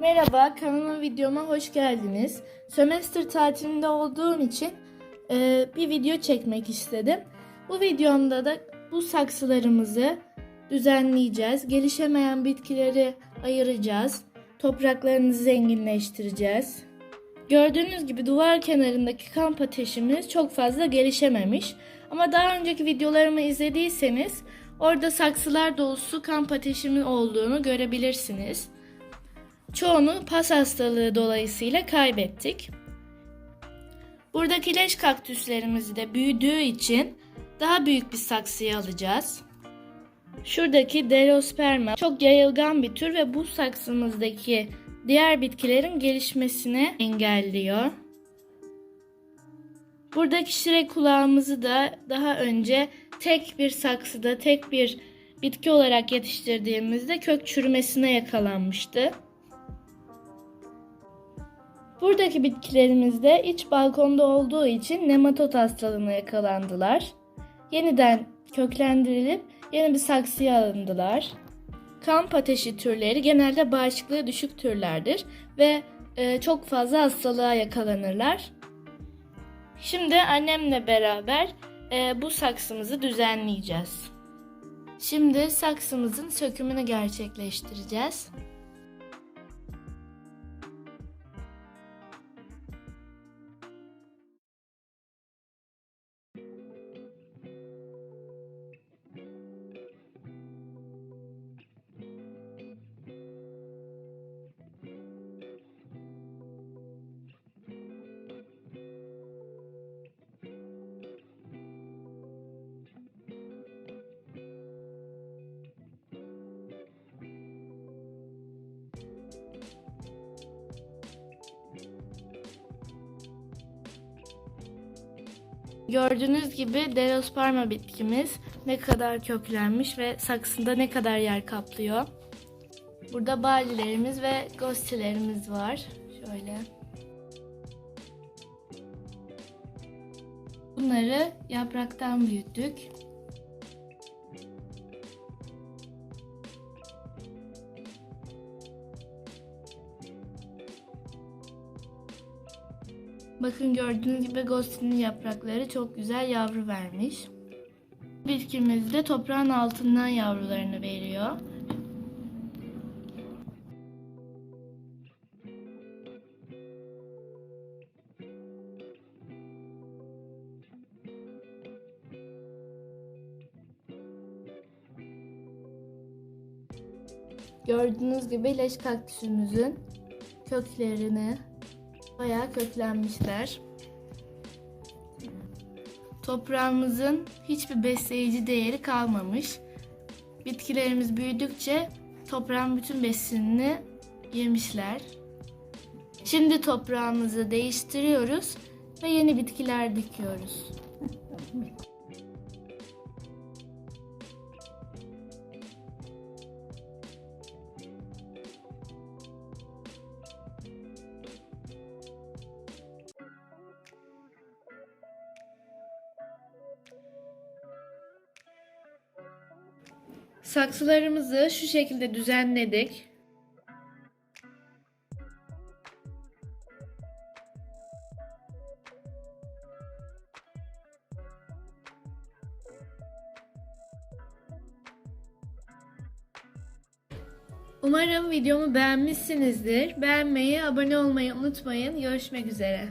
Merhaba, kanalıma videoma hoş geldiniz. Sömestr tatilinde olduğum için e, bir video çekmek istedim. Bu videomda da bu saksılarımızı düzenleyeceğiz. Gelişemeyen bitkileri ayıracağız. Topraklarını zenginleştireceğiz. Gördüğünüz gibi duvar kenarındaki kamp ateşimiz çok fazla gelişememiş. Ama daha önceki videolarımı izlediyseniz orada saksılar dolusu kamp ateşimin olduğunu görebilirsiniz. Çoğunu pas hastalığı dolayısıyla kaybettik. Buradaki leş kaktüslerimiz de büyüdüğü için daha büyük bir saksıya alacağız. Şuradaki Delosperma çok yayılgan bir tür ve bu saksımızdaki diğer bitkilerin gelişmesini engelliyor. Buradaki şirek kulağımızı da daha önce tek bir saksıda tek bir bitki olarak yetiştirdiğimizde kök çürümesine yakalanmıştı. Buradaki bitkilerimiz de iç balkonda olduğu için nematot hastalığına yakalandılar. Yeniden köklendirilip yeni bir saksıya alındılar. Kamp ateşi türleri genelde bağışıklığı düşük türlerdir ve e, çok fazla hastalığa yakalanırlar. Şimdi annemle beraber e, bu saksımızı düzenleyeceğiz. Şimdi saksımızın sökümünü gerçekleştireceğiz. Gördüğünüz gibi Delosperma bitkimiz ne kadar köklenmiş ve saksında ne kadar yer kaplıyor. Burada balilerimiz ve gostilerimiz var. Şöyle. Bunları yapraktan büyüttük. Bakın gördüğünüz gibi Ghost'un yaprakları çok güzel yavru vermiş. Bitkimiz de toprağın altından yavrularını veriyor. Gördüğünüz gibi leş kaktüsümüzün köklerini bayağı köklenmişler. Toprağımızın hiçbir besleyici değeri kalmamış. Bitkilerimiz büyüdükçe toprağın bütün besinini yemişler. Şimdi toprağımızı değiştiriyoruz ve yeni bitkiler dikiyoruz. Saksılarımızı şu şekilde düzenledik. Umarım videomu beğenmişsinizdir. Beğenmeyi, abone olmayı unutmayın. Görüşmek üzere.